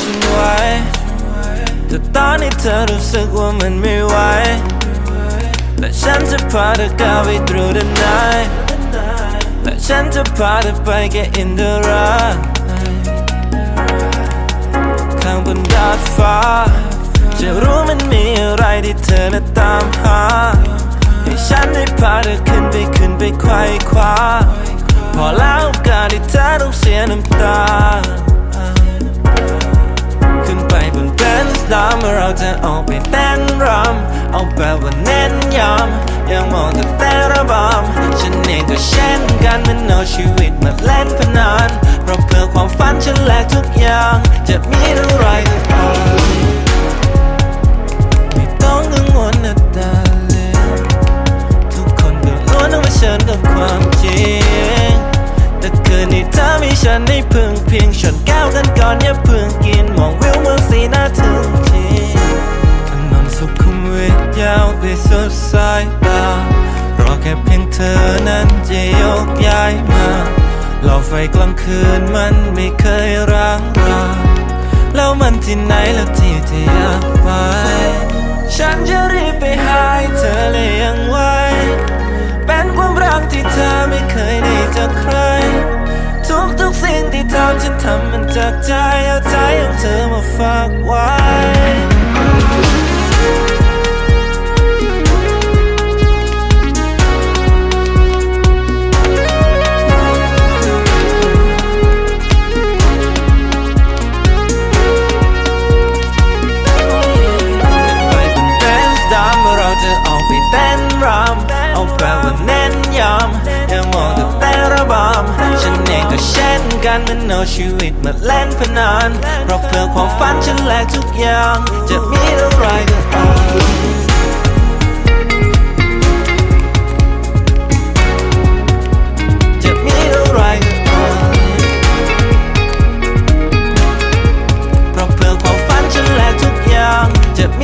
ฉันไว้แต่ตอนนี้เธอรู้สึกว่ามันไม่ไหวและฉันจะพาเธอก้าวไป through the night และฉันจะพาเธอไป get in the ride ข้างบนดาดฟ้า จะรู้มันมีอะไรที่เธอน่ะตามหา ให้ฉันได้พาเธอขึ้นไปขึ้นไปไขว้คว้าพอแล้วกาสที่เธอต้องเสียน้ำตา จะออกไปเต้นรำเอาแบบว่าเน้นย้ำยังมองแต่แต่ระบำฉันเองก็เช่นกันมันเอาชีวิตมาเล่นพนันเพราะเพื่อความฝันฉันแลกทุกอย่างจะมี สุดสายตา รอแค่เพียงเธอนั้นจะยกย้ายมาหลอไฟกลางคืนมันไม่เคยร้างรา แล้วมันที่ไหนแล้วที่ที่อยากไป ฉันจะรีบไปหาเธอเลยยังไหวเป็นความรักที่เธอไม่เคยได้จากใคร ทุกทุกสิ่งที่ทำฉันทำมันจากใจเอาใจของเธอมาฝากไว้ เช่นกันมันเอาชีวิตมาเล่นพนันเพราะเพื่อความฝันฉันแลกทุกอย่าง จะมีอะไรก็เอาจะมีอะไรก็เอาเพราะเพื่อความฝันฉันแลกทุกอย่างจะมี